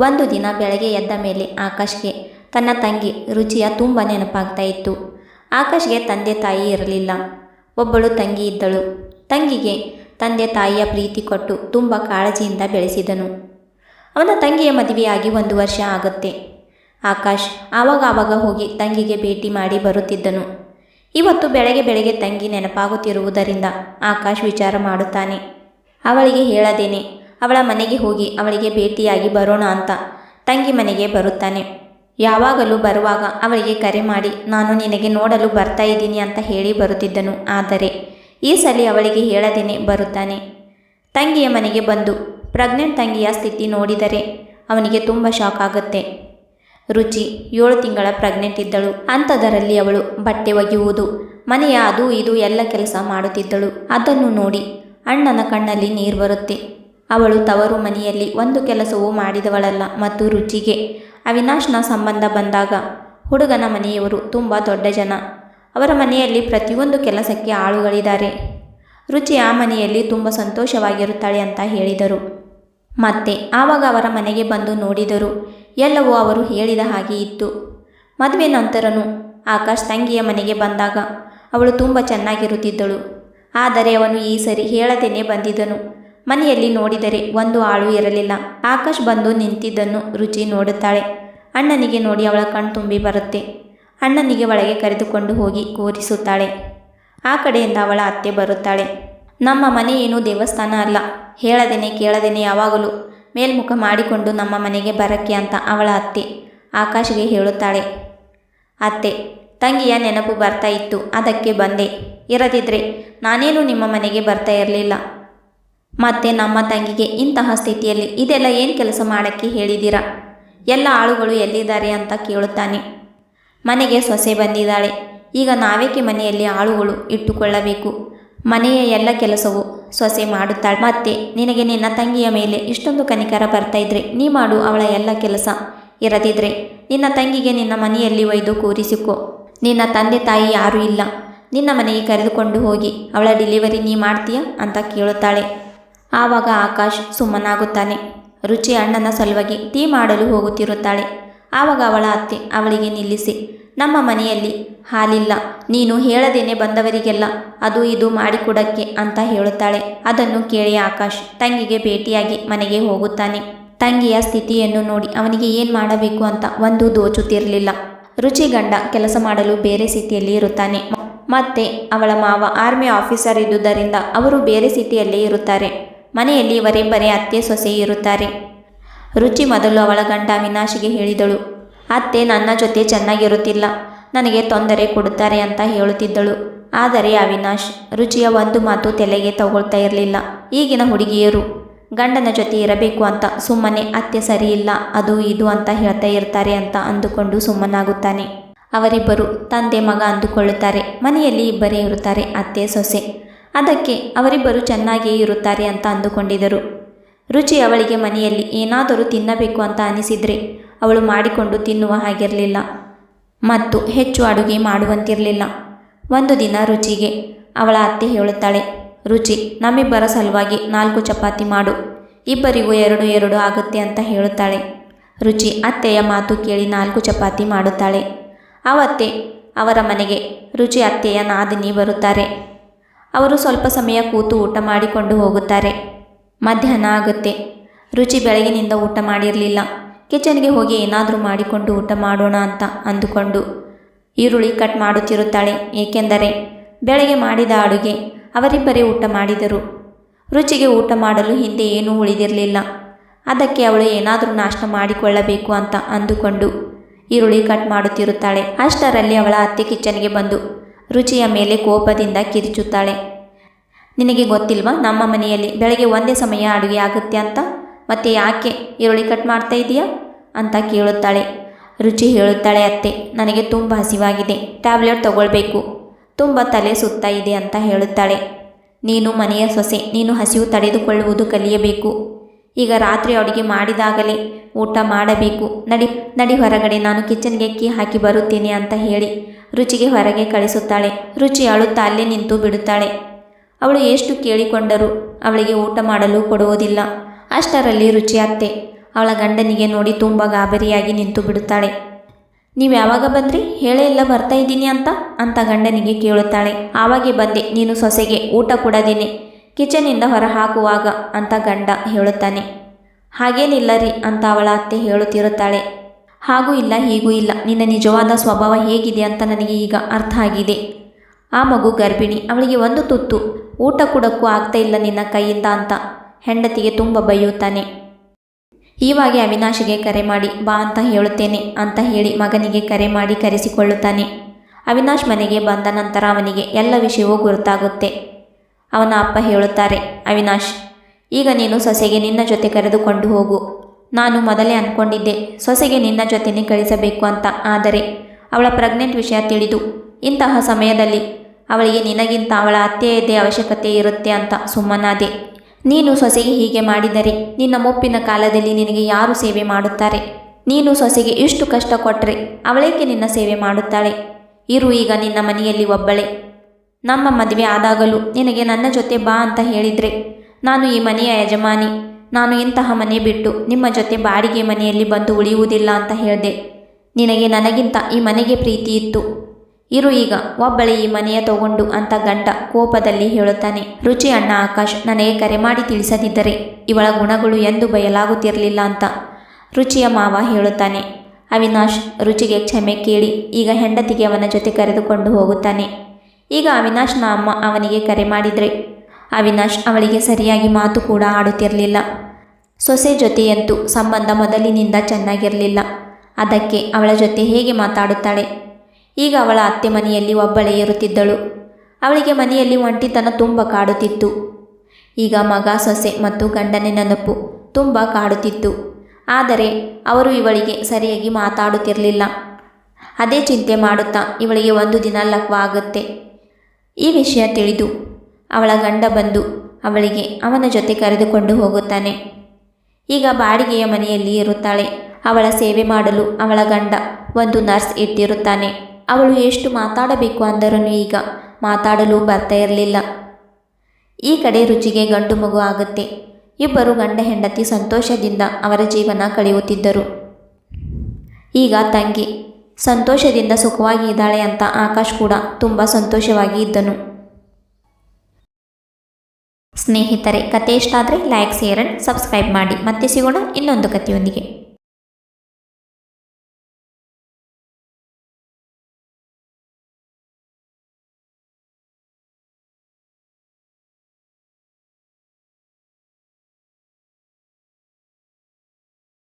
ಒಂದು ದಿನ ಬೆಳಗ್ಗೆ ಎದ್ದ ಮೇಲೆ ಆಕಾಶ್ಗೆ, ತನ್ನ ತಂಗಿ ರುಚಿಯ ತುಂಬ ನೆನಪಾಗ್ತಾ ಇತ್ತು. ಆಕಾಶ್ಗೆ ತಂದೆ ತಾಯಿ ಇರಲಿಲ್ಲ. ಒಬ್ಬಳು ತಂಗಿ ಇದ್ದಳು. ತಂಗಿಗೆ ತಂದೆ ತಾಯಿಯ ಪ್ರೀತಿ ಕೊಟ್ಟು ತುಂಬ ಕಾಳಜಿಯಿಂದ ಬೆಳೆಸಿದನು. ಅವನ ತಂಗಿಯ ಮದುವೆಯಾಗಿ ಒಂದು ವರ್ಷ ಆಗುತ್ತೆ. ಆಕಾಶ್ ಆವಾಗ ಆವಾಗ ಹೋಗಿ ತಂಗಿಗೆ ಭೇಟಿ ಮಾಡಿ ಬರುತ್ತಿದ್ದನು. ಇವತ್ತು ಬೆಳಗ್ಗೆ ಬೆಳಗ್ಗೆ ತಂಗಿ ನೆನಪಾಗುತ್ತಿರುವುದರಿಂದ ಆಕಾಶ್ ವಿಚಾರ ಮಾಡುತ್ತಾನೆ. ಅವಳಿಗೆ ಹೇಳದೇನೆ ಅವಳ ಮನೆಗೆ ಹೋಗಿ ಅವಳಿಗೆ ಭೇಟಿಯಾಗಿ ಬರೋಣ ಅಂತ. ತಂಗಿ ಮನೆಗೆ ಬರುತ್ತಾನೆ. ಯಾವಾಗಲೂ ಬರುವಾಗ ಅವಳಿಗೆ ಕರೆ ಮಾಡಿ, ನಾನು ನಿನಗೆ ನೋಡಲು ಬರ್ತಾ ಇದ್ದೀನಿ ಅಂತ ಹೇಳಿ ಬರುತ್ತಿದ್ದನು. ಆದರೆ ಈ ಸಲ ಅವಳಿಗೆ ಹೇಳದೇನೆ ಬರುತ್ತಾನೆ. ತಂಗಿಯ ಮನೆಗೆ ಬಂದು ಪ್ರೆಗ್ನೆಂಟ್ ತಂಗಿಯ ಸ್ಥಿತಿ ನೋಡಿದರೆ ಅವನಿಗೆ ತುಂಬ ಶಾಕ್ ಆಗುತ್ತೆ. ರುಚಿ, ಏಳು ತಿಂಗಳ ಪ್ರೆಗ್ನೆಂಟ್ ಇದ್ದಳು. ಅಂಥದರಲ್ಲಿ ಅವಳು ಬಟ್ಟೆ ಒಗೆಯುವುದು, ಮನೆಯ ಅದು ಇದು ಎಲ್ಲ ಕೆಲಸ ಮಾಡುತ್ತಿದ್ದಳು. ಅದನ್ನು ನೋಡಿ ಅಣ್ಣನ ಕಣ್ಣಲ್ಲಿ ನೀರು ಬರುತ್ತೆ. ಅವಳು ತವರು ಮನೆಯಲ್ಲಿ ಒಂದು ಕೆಲಸವೂ ಮಾಡಿದವಳಲ್ಲ ಮತ್ತು ರುಚಿಗೆ. ಅವಿನಾಶ್ನ ಸಂಬಂಧ ಬಂದಾಗ ಹುಡುಗನ ಮನೆಯವರು ತುಂಬ ದೊಡ್ಡ ಜನ. ಅವರ ಮನೆಯಲ್ಲಿ ಪ್ರತಿಯೊಂದು ಕೆಲಸಕ್ಕೆ ಆಳುಗಳಿದ್ದಾರೆ. ರುಚಿ ಆ ಮನೆಯಲ್ಲಿ ತುಂಬ ಸಂತೋಷವಾಗಿರುತ್ತಾಳೆ ಅಂತ ಹೇಳಿದರು. ಮತ್ತೆ ಆವಾಗ ಅವರ ಮನೆಗೆ ಬಂದು ನೋಡಿದರು. ಎಲ್ಲವೂ ಅವರು ಹೇಳಿದ ಹಾಗೆ ಇತ್ತು. ಮದುವೆ ನಂತರನೂ ಆಕಾಶ್ ತಂಗಿಯ ಮನೆಗೆ ಬಂದಾಗ ಅವಳು ತುಂಬ ಚೆನ್ನಾಗಿರುತ್ತಿದ್ದಳು. ಆದರೆ ಅವನು ಈ ಸರಿ ಹೇಳದೇನೆ ಬಂದಿದ್ದನು. ಮನೆಯಲ್ಲಿ ನೋಡಿದರೆ ಒಂದು ಆಳು ಇರಲಿಲ್ಲ. ಆಕಾಶ್ ಬಂದು ನಿಂತಿದ್ದನ್ನು ರುಚಿ ನೋಡುತ್ತಾಳೆ. ಅಣ್ಣನಿಗೆ ನೋಡಿ ಅವಳ ಕಣ್ತುಂಬಿ ಬರುತ್ತೆ. ಅಣ್ಣನಿಗೆ ಒಳಗೆ ಕರೆದುಕೊಂಡು ಹೋಗಿ ಕೂರಿಸುತ್ತಾಳೆ. ಆ ಕಡೆಯಿಂದ ಅವಳ ಅತ್ತೆ ಬರುತ್ತಾಳೆ. ನಮ್ಮ ಮನೆ ಏನು ದೇವಸ್ಥಾನ ಅಲ್ಲ. ಹೇಳದೇನೆ ಕೇಳದೇನೆ ಯಾವಾಗಲೂ. ಮೇಲ್ಮುಖ ಮಾಡಿಕೊಂಡು ನಮ್ಮ ಮನೆಗೆ ಬರಕ್ಕೆ ಅಂತ ಅವಳ ಅತ್ತೆ ಆಕಾಶ್ಗೆ ಹೇಳುತ್ತಾಳೆ. ಅತ್ತೆ, ತಂಗಿಯ ನೆನಪು ಬರ್ತಾ ಇತ್ತು. ಅದಕ್ಕೆ ಬಂದೆ. ಇರದಿದ್ರೆ ನಾನೇನು ನಿಮ್ಮ ಮನೆಗೆ ಬರ್ತಾ ಇರಲಿಲ್ಲ. ಮತ್ತೆ ನಮ್ಮ ತಂಗಿಗೆ ಇಂತಹ ಸ್ಥಿತಿಯಲ್ಲಿ ಇದೆಲ್ಲ ಏನು ಕೆಲಸ ಮಾಡೋಕ್ಕೆ ಹೇಳಿದ್ದೀರಾ ಎಲ್ಲ ಆಳುಗಳು ಎಲ್ಲಿದ್ದಾರೆ ಅಂತ ಕೇಳುತ್ತಾನೆ. ಮನೆಗೆ ಸೊಸೆ ಬಂದಿದ್ದಾಳೆ. ಈಗ ನಾವೇಕೆ ಮನೆಯಲ್ಲಿ ಆಳುಗಳು ಇಟ್ಟುಕೊಳ್ಳಬೇಕು? ಮನೆಯ ಎಲ್ಲ ಕೆಲಸವು ಸೊಸೆ ಮಾಡುತ್ತಾಳೆ. ಮತ್ತೆ ನಿನಗೆ ನಿನ್ನ ತಂಗಿಯ ಮೇಲೆ ಇಷ್ಟೊಂದು ಕನಿಕರ ಬರ್ತಾ ಇದ್ರೆ ನೀ ಮಾಡು ಅವಳ ಎಲ್ಲ ಕೆಲಸ. ಇರದಿದ್ರೆ ನಿನ್ನ ತಂಗಿಗೆ ನಿನ್ನ ಮನೆಯಲ್ಲಿ ಒಯ್ದು ಕೂರಿಸಿಕೊ. ನಿನ್ನ ತಂದೆ ತಾಯಿ ಯಾರೂ ಇಲ್ಲ. ನಿನ್ನ ಮನೆಗೆ ಕರೆದುಕೊಂಡು ಹೋಗಿ ಅವಳ ಡೆಲಿವರಿ ನೀ ಮಾಡ್ತೀಯಾ? ಅಂತ ಕೇಳುತ್ತಾಳೆ. ಆವಾಗ ಆಕಾಶ್ ಸುಮ್ಮನಾಗುತ್ತಾನೆ. ರುಚಿ ಅಣ್ಣನ ಸಲುವಾಗಿ ಟೀ ಮಾಡಲು ಹೋಗುತ್ತಿರುತ್ತಾಳೆ. ಆವಾಗ ಅವಳ ಅತ್ತೆ ಅವಳಿಗೆ ನಿಲ್ಲಿಸಿ, ನಮ್ಮ ಮನೆಯಲ್ಲಿ ಹಾಲಿಲ್ಲ. ನೀನು ಹೇಳದೇನೆ ಬಂದವರಿಗೆಲ್ಲ. ಅದು ಇದು ಮಾಡಿಕೊಡಕ್ಕೆ ಅಂತ ಹೇಳುತ್ತಾಳೆ. ಅದನ್ನು ಕೇಳಿ ಆಕಾಶ್ ತಂಗಿಗೆ ಭೇಟಿಯಾಗಿ ಮನೆಗೆ ಹೋಗುತ್ತಾನೆ. ತಂಗಿಯ ಸ್ಥಿತಿಯನ್ನು ನೋಡಿ ಅವನಿಗೆ ಏನು ಮಾಡಬೇಕು ಅಂತ ಒಂದು ದೋಚುತ್ತಿರಲಿಲ್ಲ. ರುಚಿ ಗಂಡ ಕೆಲಸ ಮಾಡಲು ಬೇರೆ ಸ್ಥಿತಿಯಲ್ಲಿ ಇರುತ್ತಾನೆ. ಮತ್ತೆ ಅವಳ ಮಾವ ಆರ್ಮಿ ಆಫೀಸರ್ ಇದ್ದುದರಿಂದ ಅವರು ಬೇರೆ ಸ್ಥಿತಿಯಲ್ಲೇ ಇರುತ್ತಾರೆ. ಮನೆಯಲ್ಲಿ ಇವರಿಬ್ಬರೇ ಅತ್ತೆ ಸೊಸೆ ಇರುತ್ತಾರೆ. ರುಚಿ ಮೊದಲು ಅವಳ ಗಂಡ ವಿನಾಶಿಗೆ ಹೇಳಿದಳು. ಅತ್ತೆ ನನ್ನ ಜೊತೆ ಚೆನ್ನಾಗಿರುತ್ತಿಲ್ಲ. ನನಗೆ ತೊಂದರೆ ಕೊಡುತ್ತಾರೆ ಅಂತ ಹೇಳುತ್ತಿದ್ದಳು. ಆದರೆ ಅವಿನಾಶ್, ರುಚಿಯ ಒಂದು ಮಾತು ತಲೆಗೆ ತಗೊಳ್ತಾ ಇರಲಿಲ್ಲ. ಈಗಿನ ಹುಡುಗಿಯರು ಗಂಡನ ಜೊತೆ ಇರಬೇಕು ಅಂತ ಸುಮ್ಮನೆ ಅತ್ತೆ ಸರಿಯಿಲ್ಲ ಅದು ಇದು ಅಂತ ಹೇಳ್ತಾ ಇರ್ತಾರೆ ಅಂತ ಅಂದುಕೊಂಡು ಸುಮ್ಮನಾಗುತ್ತಾನೆ. ಅವರಿಬ್ಬರು ತಂದೆ ಮಗ ಅಂದುಕೊಳ್ಳುತ್ತಾರೆ. ಮನೆಯಲ್ಲಿ ಇಬ್ಬರೇ ಇರುತ್ತಾರೆ ಅತ್ತೆ ಸೊಸೆ. ಅದಕ್ಕೆ ಅವರಿಬ್ಬರು ಚೆನ್ನಾಗಿಯೇ ಇರುತ್ತಾರೆ ಅಂತ ಅಂದುಕೊಂಡಿದ್ದರು. ರುಚಿ ಅವಳಿಗೆ ಮನೆಯಲ್ಲಿ ಏನಾದರೂ ತಿನ್ನಬೇಕು ಅಂತ ಅನಿಸಿದರೆ ಅವಳು ಮಾಡಿಕೊಂಡು ತಿನ್ನುವ ಹಾಗಿರಲಿಲ್ಲ. ಮತ್ತು ಹೆಚ್ಚು ಅಡುಗೆ ಮಾಡುವಂತಿರಲಿಲ್ಲ. ಒಂದು ದಿನ ರುಚಿಗೆ ಅವಳ ಅತ್ತೆ ಹೇಳುತ್ತಾಳೆ, ರುಚಿ, ನಮ್ಮಿಬ್ಬರ ಸಲುವಾಗಿ ನಾಲ್ಕು ಚಪಾತಿ ಮಾಡು. ಇಬ್ಬರಿಗೂ ಎರಡು ಎರಡು ಆಗುತ್ತೆ ಅಂತ ಹೇಳುತ್ತಾಳೆ. ರುಚಿ ಅತ್ತೆಯ ಮಾತು ಕೇಳಿ ನಾಲ್ಕು ಚಪಾತಿ ಮಾಡುತ್ತಾಳೆ. ಅವತ್ತೆ ಅವರ ಮನೆಗೆ, ರುಚಿ ಅತ್ತೆಯ ನಾದಿನಿ ಬರುತ್ತಾರೆ. ಅವರು ಸ್ವಲ್ಪ ಸಮಯ ಕೂತು ಊಟ ಮಾಡಿಕೊಂಡು ಹೋಗುತ್ತಾರೆ. ಮಧ್ಯಾಹ್ನ ಆಗುತ್ತೆ. ರುಚಿ ಬೆಳಗಿನಿಂದ ಊಟ ಮಾಡಿರಲಿಲ್ಲ. ಕಿಚನ್ಗೆ ಹೋಗಿ ಏನಾದರೂ ಮಾಡಿಕೊಂಡು ಊಟ ಮಾಡೋಣ ಅಂತ ಅಂದುಕೊಂಡು ಈರುಳ್ಳಿ ಕಟ್ ಮಾಡುತ್ತಿರುತ್ತಾಳೆ. ಏಕೆಂದರೆ ಬೆಳಗ್ಗೆ ಮಾಡಿದ ಅಡುಗೆ ಅವರಿಬ್ಬರೇ ಊಟ ಮಾಡಿದರು. ರುಚಿಗೆ ಊಟ ಮಾಡಲು ಹಿಂದೆ ಏನೂ ಉಳಿದಿರಲಿಲ್ಲ. ಅದಕ್ಕೆ ಅವಳು ಏನಾದರೂ ನಾಷ್ಟ ಮಾಡಿಕೊಳ್ಳಬೇಕು ಅಂತ ಅಂದುಕೊಂಡು ಈರುಳ್ಳಿ ಕಟ್ ಮಾಡುತ್ತಿರುತ್ತಾಳೆ. ಅಷ್ಟರಲ್ಲಿ ಅವಳ ಅತ್ತೆ ಕಿಚನ್ಗೆ ಬಂದು ರುಚಿಯ ಮೇಲೆ ಕೋಪದಿಂದ ಕಿರಿಚುತ್ತಾಳೆ. ನಿನಗೆ ಗೊತ್ತಿಲ್ವಾ ನಮ್ಮ ಮನೆಯಲ್ಲಿ ಬೆಳಗ್ಗೆ ಒಂದೇ ಸಮಯ ಅಡುಗೆ ಆಗುತ್ತೆ ಅಂತ? ಮತ್ತೆ ಯಾಕೆ ಈರುಳ್ಳಿ ಕಟ್ ಮಾಡ್ತಾ ಇದೀಯಾ? ಅಂತ ಕೇಳುತ್ತಾಳೆ. ರುಚಿ ಹೇಳುತ್ತಾಳೆ ಅತ್ತೆ, ನನಗೆ ತುಂಬ ಹಸಿವಾಗಿದೆ, ಟ್ಯಾಬ್ಲೆಟ್ ತಗೊಳ್ಬೇಕು. ತುಂಬ ತಲೆ ಸುತ್ತಾ ಇದೆ ಅಂತ ಹೇಳುತ್ತಾಳೆ. ನೀನು ಮನೆಯ ಸೊಸೆ, ನೀನು ಹಸಿವು ತಡೆದುಕೊಳ್ಳುವುದು ಕಲಿಯಬೇಕು. ಈಗ ರಾತ್ರಿ ಅಡುಗೆ ಮಾಡಿದಾಗಲೇ ಊಟ ಮಾಡಬೇಕು. ನಡಿ ನಡಿ ಹೊರಗಡೆ, ನಾನು ಕಿಚನ್ಗೆ ಕೀ ಹಾಕಿ ಬರುತ್ತೇನೆ ಅಂತ ಹೇಳಿ ರುಚಿಗೆ ಹೊರಗೆ ಕಳಿಸುತ್ತಾಳೆ. ರುಚಿ ಅಳುತ್ತಾ ಅಲ್ಲೇ ನಿಂತು ಬಿಡುತ್ತಾಳೆ. ಅವಳು ಎಷ್ಟು ಕೇಳಿಕೊಂಡರೂ ಅವಳಿಗೆ ಊಟ ಮಾಡಲು ಕೊಡುವುದಿಲ್ಲ. ಅಷ್ಟರಲ್ಲಿ ರುಚಿ ಅತ್ತೆ. ಅವಳ ಗಂಡನಿಗೆ ನೋಡಿ ತುಂಬ ಗಾಬರಿಯಾಗಿ ನಿಂತು ಬಿಡುತ್ತಾಳೆ. ನೀವು ಯಾವಾಗ ಬಂದ್ರಿ? ಹೇಳೇ ಇಲ್ಲ ಬರ್ತಾ ಇದ್ದೀನಿ ಅಂತ? ಅಂತ ಗಂಡನಿಗೆ ಕೇಳುತ್ತಾಳೆ. ಆವಾಗೆ ಬಂದೆ. ನೀನು ಸೊಸೆಗೆ ಊಟ ಕೊಡದೇನೆ. ಕಿಚನಿಂದ ಹೊರ ಹಾಕುವಾಗ ಅಂತ ಗಂಡ ಹೇಳುತ್ತಾನೆ. ಹಾಗೇನಿಲ್ಲ ರೀ ಅಂತ ಅವಳ ಅತ್ತೆ ಹೇಳುತ್ತಿರುತ್ತಾಳೆ. ಹಾಗೂ ಇಲ್ಲ, ಹೀಗೂ ಇಲ್ಲ. ನಿನ್ನ ನಿಜವಾದ ಸ್ವಭಾವ ಹೇಗಿದೆ ಅಂತ ನನಗೆ ಈಗ ಅರ್ಥ ಆಗಿದೆ. ಆ ಮಗು ಗರ್ಭಿಣಿ. ಅವಳಿಗೆ ಒಂದು ತುತ್ತು. ಊಟ ಕೊಡಕ್ಕೂ ಆಗ್ತಾ ಇಲ್ಲ ನಿನ್ನ ಕೈಯಿಂದ ಅಂತ ಹೆಂಡತಿಗೆ ತುಂಬ ಬೈಯುತ್ತಾನೆ. ಈವಾಗೆ ಅವಿನಾಶಿಗೆ ಕರೆ ಮಾಡಿ, ಬಾ ಅಂತ ಹೇಳುತ್ತೇನೆ ಅಂತ ಹೇಳಿ ಮಗನಿಗೆ ಕರೆ ಮಾಡಿ ಕರೆಸಿಕೊಳ್ಳುತ್ತಾನೆ. ಅವಿನಾಶ್ ಮನೆಗೆ ಬಂದ ನಂತರ ಅವನಿಗೆ ಎಲ್ಲ ವಿಷಯವೂ ಗುರುತಾಗುತ್ತೆ. ಅವನ ಅಪ್ಪ ಹೇಳುತ್ತಾರೆ, ಅವಿನಾಶ್, ಈಗ ನೀನು ಸೊಸೆಗೆ ನಿನ್ನ ಜೊತೆ ಕರೆದುಕೊಂಡು ಹೋಗು. ನಾನು ಮೊದಲೇ ಅಂದ್ಕೊಂಡಿದ್ದೆ ಸೊಸೆಗೆ ನಿನ್ನ ಜೊತೆನೇ ಕಳಿಸಬೇಕು ಅಂತ. ಆದರೆ ಅವಳ ಪ್ರೆಗ್ನೆಂಟ್ ವಿಷಯ ತಿಳಿದು, ಇಂತಹ ಸಮಯದಲ್ಲಿ ಅವಳಿಗೆ ನಿನಗಿಂತ ಅವಳ ಅತ್ತೆಯದೇ ಅವಶ್ಯಕತೆ ಇರುತ್ತೆ ಅಂತ ಸುಮ್ಮನಾದೆ. ನೀನು ಸೊಸೆಗೆ ಹೀಗೆ ಮಾಡಿದರೆ ನಿನ್ನ ಮುಪ್ಪಿನ ಕಾಲದಲ್ಲಿ ನಿನಗೆ ಯಾರು ಸೇವೆ ಮಾಡುತ್ತಾರೆ? ನೀನು ಸೊಸೆಗೆ ಇಷ್ಟು ಕಷ್ಟ ಕೊಟ್ಟರೆ ಅವಳೇಕೆ ನಿನ್ನ ಸೇವೆ ಮಾಡುತ್ತಾಳೆ? ಇರು ಈಗ ನಿನ್ನ ಮನೆಯಲ್ಲಿ ಒಬ್ಬಳೆ. ನಮ್ಮ ಮದುವೆ ಆದಾಗಲೂ ನಿನಗೆ ನನ್ನ ಜೊತೆ ಬಾ ಅಂತ ಹೇಳಿದರೆ, ನಾನು ಈ ಮನೆಯ ಯಜಮಾನಿ. ನಾನು ಇಂತಹ ಮನೆ ಬಿಟ್ಟು ನಿಮ್ಮ ಜೊತೆ ಬಾಡಿಗೆ ಮನೆಯಲ್ಲಿ ಬಂದು ಉಳಿಯುವುದಿಲ್ಲ ಅಂತ ಹೇಳಿದೆ. ನಿನಗೆ ನನಗಿಂತ ಈ ಮನೆಗೆ ಪ್ರೀತಿ ಇತ್ತು. ಇರು ಈಗ, ಒಬ್ಬಳೆ ಈ ಮನೆಯ ತಗೊಂಡು ಅಂತ ಗಂಡ ಕೋಪದಲ್ಲಿ ಹೇಳುತ್ತಾನೆ. ರುಚಿ ಅಣ್ಣ ಆಕಾಶ್, ನನಗೆ ಕರೆ ಮಾಡಿ ತಿಳಿಸದಿದ್ದರೆ ಇವಳ ಗುಣಗಳು ಎಂದು ಬಯಲಾಗುತ್ತಿರಲಿಲ್ಲ ಅಂತ ರುಚಿಯ ಮಾವ ಹೇಳುತ್ತಾನೆ. ಅವಿನಾಶ್ ರುಚಿಗೆ ಕ್ಷಮೆ ಕೇಳಿ ಈಗ ಹೆಂಡತಿಗೆ ಅವನ ಜೊತೆ ಕರೆದುಕೊಂಡು ಹೋಗುತ್ತಾನೆ. ಈಗ ಅವಿನಾಶ್ನ ಅಮ್ಮ ಅವನಿಗೆ ಕರೆ ಮಾಡಿದರೆ ಅವಿನಾಶ್ ಅವಳಿಗೆ ಸರಿಯಾಗಿ ಮಾತು ಕೂಡ ಆಡುತ್ತಿರಲಿಲ್ಲ. ಸೊಸೆ ಜೊತೆಯಂತೂ ಸಂಬಂಧ ಮೊದಲಿನಿಂದ ಚೆನ್ನಾಗಿರಲಿಲ್ಲ. ಅದಕ್ಕೆ ಅವಳ ಜೊತೆ ಹೇಗೆ ಮಾತಾಡುತ್ತಾಳೆ? ಈಗ ಅವಳ ಅತ್ತೆ ಮನೆಯಲ್ಲಿ ಒಬ್ಬಳೇ ಇರುತ್ತಿದ್ದಳು. ಅವಳಿಗೆ ಮನೆಯಲ್ಲಿ ಒಂಟಿತನ ತುಂಬ ಕಾಡುತ್ತಿತ್ತು. ಈಗ ಮಗ, ಸೊಸೆ ಮತ್ತು ಗಂಡನ ನೆನಪು ತುಂಬ ಕಾಡುತ್ತಿತ್ತು. ಆದರೆ ಅವರು ಇವಳಿಗೆ ಸರಿಯಾಗಿ ಮಾತಾಡುತ್ತಿರಲಿಲ್ಲ. ಅದೇ ಚಿಂತೆ ಮಾಡುತ್ತಾ ಇವಳಿಗೆ ಒಂದು ದಿನ ಲಕ್ವ ಆಗುತ್ತೆ ಈ ವಿಷಯ ತಿಳಿದು ಅವಳ ಗಂಡ ಬಂದು ಅವಳಿಗೆ ಅವನ ಜೊತೆ ಕರೆದುಕೊಂಡು ಹೋಗುತ್ತಾನೆ. ಈಗ ಬಾಡಿಗೆಯ ಮನೆಯಲ್ಲಿ ಇರುತ್ತಾಳೆ. ಅವಳ ಸೇವೆ ಮಾಡಲು ಅವಳ ಗಂಡ ಒಂದು ನರ್ಸ್ ಇಟ್ಟಿರುತ್ತಾನೆ ಅವಳು ಎಷ್ಟು ಮಾತಾಡಬೇಕು ಅಂದರೂ ಈಗ ಮಾತಾಡಲು ಬರ್ತಾ ಇರಲಿಲ್ಲ. ಈ ಕಡೆ ರುಚಿಗೆ ಗಂಡು ಮಗು ಆಗುತ್ತೆ. ಇಬ್ಬರು ಗಂಡ ಹೆಂಡತಿ ಸಂತೋಷದಿಂದ ಅವರ ಜೀವನ ಕಳೆಯುತ್ತಿದ್ದರು. ಈಗ ತಂಗಿ ಸಂತೋಷದಿಂದ ಸುಖವಾಗಿ ಇದ್ದಾಳೆ ಅಂತ ಆಕಾಶ್ ಕೂಡ ತುಂಬ ಸಂತೋಷವಾಗಿ ಇದ್ದನು. ಸ್ನೇಹಿತರೆ ಕತೆ ಇಷ್ಟ ಆದರೆ ಲೈಕ್ ಶೇರ್ ಆ್ಯಂಡ್ ಸಬ್ಸ್ಕ್ರೈಬ್ ಮಾಡಿ. ಮತ್ತೆ ಸಿಗೋಣ ಇನ್ನೊಂದು ಕಥೆಯೊಂದಿಗೆ.